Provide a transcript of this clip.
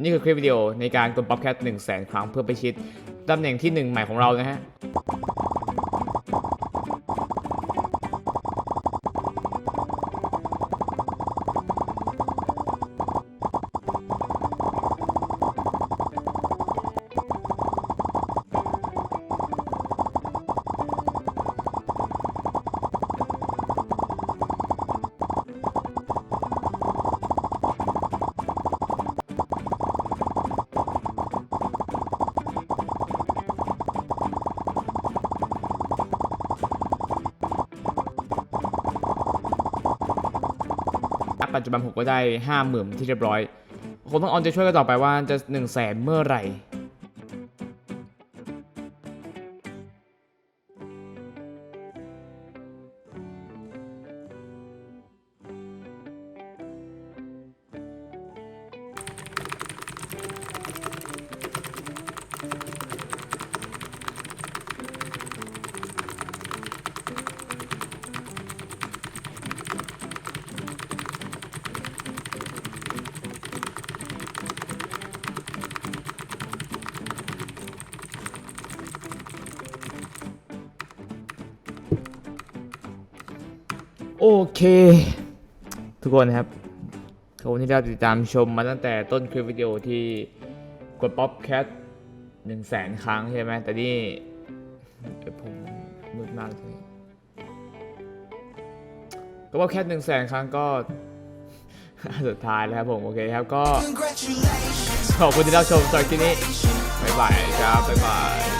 นี่คือคลิปวิดีโอในการกดป๊อปแคทหนึ่งแสนครั้งเพื่อไปชิดตำแหน่งที่ 1 ใหม่ของเรานะฮะ ปัจจุบันผมก็ได้ห้าหมื่นที่เรียบร้อยคงต้องออนจะช่วยกันต่อไปว่าจะ1นึ่งแสนเมื่อไหร่ โอเค ทุกคนนะครับขอบคุณที่ได้ติดตามชมมาตั้งแต่ต้นคลิปวิดีโอที่กดป๊อปแคทหนึ่งแสนครั้งใช่ไหมแต่นี่ผมมืดมากเลยกดป๊อปแคทหนึ่งแสนครั้งก็สุดท้ายแล้วครับผมโอเคครับก็ขอบคุณที่รับชมตอนคลิปนี้บ๊ายบายครับบ๊ายบาย